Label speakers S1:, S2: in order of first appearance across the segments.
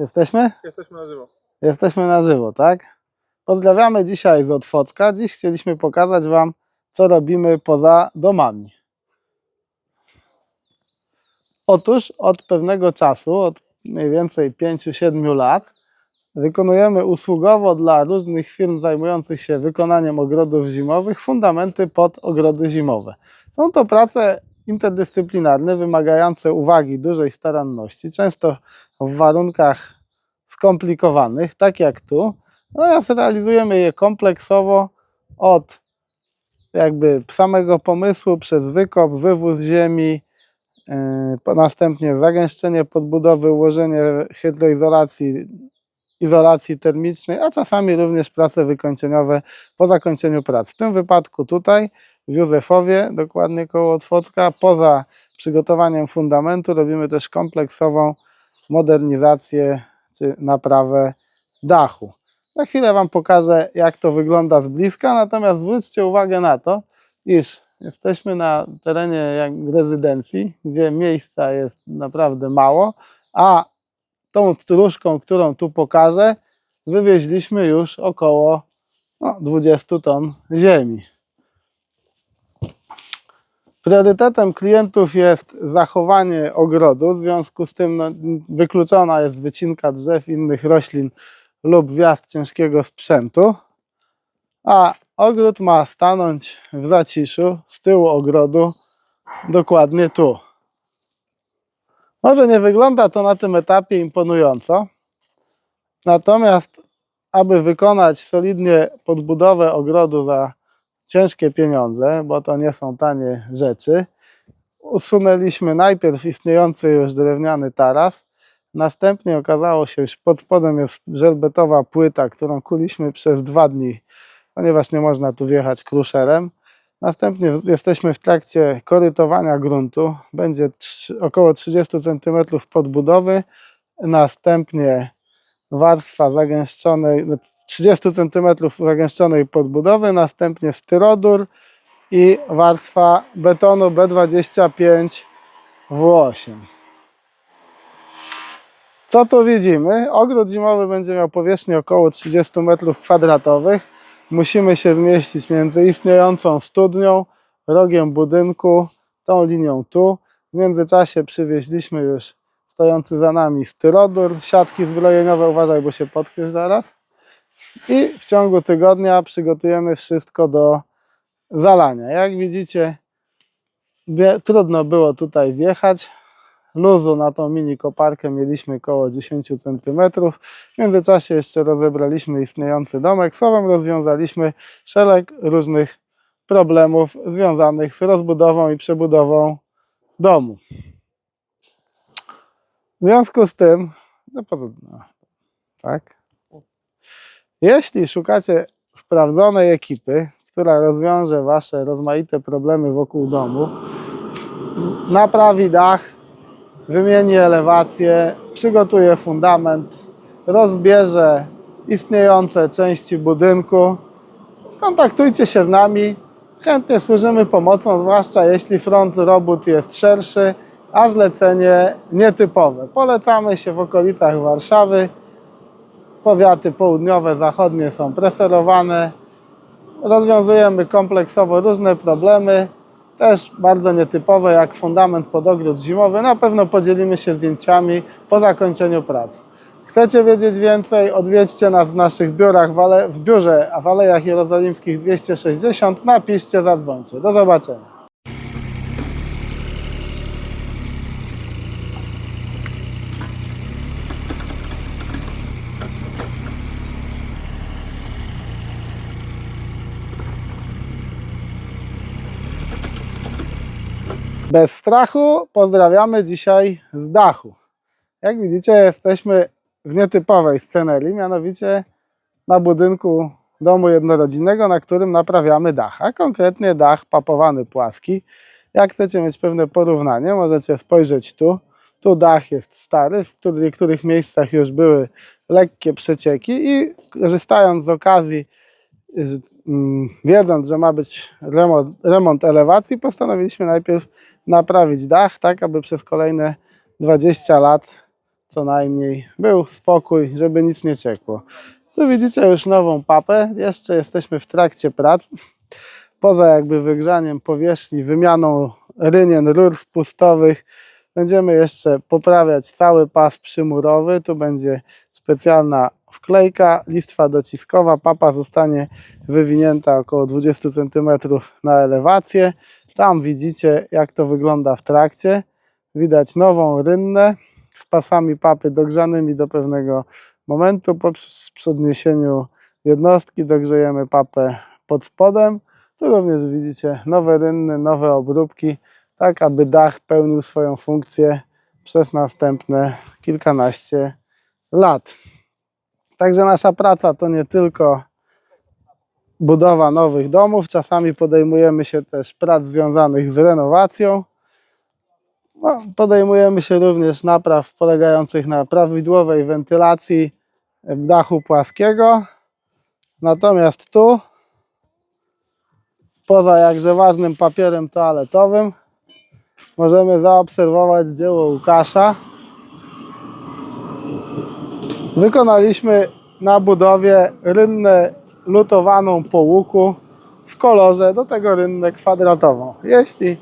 S1: Jesteśmy?
S2: Jesteśmy na żywo.
S1: Jesteśmy na żywo, tak? Pozdrawiamy dzisiaj z Otwocka. Dziś chcieliśmy pokazać Wam, co robimy poza domami. Otóż od pewnego czasu, od mniej więcej 5-7 lat, wykonujemy usługowo dla różnych firm zajmujących się wykonaniem ogrodów zimowych fundamenty pod ogrody zimowe. Są to prace interdyscyplinarne, wymagające uwagi, dużej staranności, często w warunkach skomplikowanych, tak jak tu. Natomiast realizujemy je kompleksowo od jakby samego pomysłu przez wykop, wywóz ziemi, yy, następnie zagęszczenie podbudowy, ułożenie hydroizolacji, izolacji termicznej, a czasami również prace wykończeniowe po zakończeniu prac. W tym wypadku tutaj w Józefowie, dokładnie koło Otwocka, poza przygotowaniem fundamentu robimy też kompleksową modernizację czy naprawę dachu. Za chwilę Wam pokażę, jak to wygląda z bliska, natomiast zwróćcie uwagę na to, iż jesteśmy na terenie rezydencji, gdzie miejsca jest naprawdę mało, a tą stróżką, którą tu pokażę, wywieźliśmy już około no, 20 ton ziemi. Priorytetem klientów jest zachowanie ogrodu, w związku z tym no, wykluczona jest wycinka drzew, innych roślin lub wjazd ciężkiego sprzętu, a ogród ma stanąć w zaciszu z tyłu ogrodu, dokładnie tu. Może nie wygląda to na tym etapie imponująco, natomiast aby wykonać solidnie podbudowę ogrodu za ciężkie pieniądze, bo to nie są tanie rzeczy, usunęliśmy najpierw istniejący już drewniany taras, Następnie okazało się, że pod spodem jest żelbetowa płyta, którą kuliśmy przez dwa dni, ponieważ nie można tu wjechać kruszerem. Następnie jesteśmy w trakcie korytowania gruntu. Będzie około 30 cm podbudowy. Następnie warstwa zagęszczonej, 30 cm zagęszczonej podbudowy. Następnie styrodur i warstwa betonu B25 W8. Co tu widzimy? Ogród zimowy będzie miał powierzchnię około 30 m2. Musimy się zmieścić między istniejącą studnią, rogiem budynku, tą linią tu. W międzyczasie przywieźliśmy już stojący za nami styrodur, siatki zbrojeniowe, uważaj, bo się potkniesz zaraz. I w ciągu tygodnia przygotujemy wszystko do zalania. Jak widzicie, trudno było tutaj wjechać luzu na tą mini koparkę mieliśmy około 10 cm. W międzyczasie jeszcze rozebraliśmy istniejący domek. Słowem rozwiązaliśmy szereg różnych problemów związanych z rozbudową i przebudową domu. W związku z tym, no no, tak? Jeśli szukacie sprawdzonej ekipy, która rozwiąże Wasze rozmaite problemy wokół domu, naprawi dach, wymieni elewację, przygotuje fundament, rozbierze istniejące części budynku. Skontaktujcie się z nami. Chętnie służymy pomocą, zwłaszcza jeśli front robót jest szerszy, a zlecenie nietypowe. Polecamy się w okolicach Warszawy. Powiaty południowe, zachodnie są preferowane. Rozwiązujemy kompleksowo różne problemy też bardzo nietypowe, jak fundament pod ogród zimowy. Na pewno podzielimy się zdjęciami po zakończeniu prac. Chcecie wiedzieć więcej? Odwiedźcie nas w naszych biurach w, biurze w Alejach Jerozolimskich 260. Napiszcie, zadzwońcie. Do zobaczenia. Bez strachu pozdrawiamy dzisiaj z dachu. Jak widzicie, jesteśmy w nietypowej scenerii, mianowicie na budynku domu jednorodzinnego, na którym naprawiamy dach, a konkretnie dach papowany płaski. Jak chcecie mieć pewne porównanie, możecie spojrzeć tu. Tu dach jest stary, w których- niektórych miejscach już były lekkie przecieki i korzystając z okazji wiedząc, że ma być remont, remont elewacji, postanowiliśmy najpierw naprawić dach, tak aby przez kolejne 20 lat co najmniej. Był spokój, żeby nic nie ciekło. Tu widzicie już nową papę. Jeszcze jesteśmy w trakcie prac. Poza jakby wygrzaniem powierzchni, wymianą rynien, rur spustowych, będziemy jeszcze poprawiać cały pas przymurowy. Tu będzie specjalna wklejka, listwa dociskowa. Papa zostanie wywinięta około 20 cm na elewację. Tam widzicie, jak to wygląda w trakcie. Widać nową rynnę z pasami papy dogrzanymi do pewnego momentu. Po podniesieniu jednostki dogrzejemy papę pod spodem. Tu również widzicie nowe rynny, nowe obróbki, tak aby dach pełnił swoją funkcję przez następne kilkanaście lat. Także nasza praca to nie tylko budowa nowych domów, czasami podejmujemy się też prac związanych z renowacją. No, podejmujemy się również napraw polegających na prawidłowej wentylacji dachu płaskiego. Natomiast tu, poza jakże ważnym papierem toaletowym, możemy zaobserwować dzieło Łukasza. Wykonaliśmy na budowie rynnę lutowaną po łuku w kolorze, do tego rynnę kwadratową. Jeśli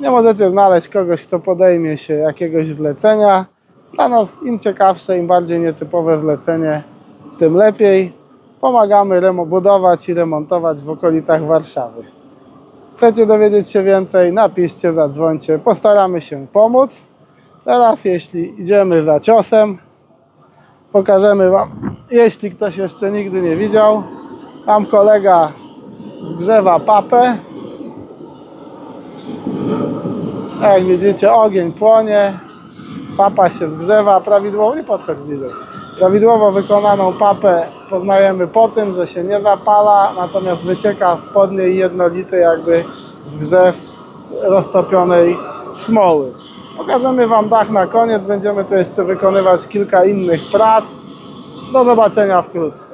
S1: nie możecie znaleźć kogoś, kto podejmie się jakiegoś zlecenia, dla nas im ciekawsze, im bardziej nietypowe zlecenie, tym lepiej. Pomagamy budować i remontować w okolicach Warszawy. Chcecie dowiedzieć się więcej? Napiszcie, zadzwońcie, postaramy się pomóc. Teraz, jeśli idziemy za ciosem, pokażemy Wam, jeśli ktoś jeszcze nigdy nie widział, tam kolega zgrzewa papę. Jak widzicie, ogień płonie, papa się zgrzewa prawidłowo, nie podchodź bliżej. Prawidłowo wykonaną papę poznajemy po tym, że się nie zapala, natomiast wycieka spod niej jednolity jakby zgrzew roztopionej smoły. Pokażemy Wam dach na koniec, będziemy tu jeszcze wykonywać kilka innych prac. Do zobaczenia wkrótce.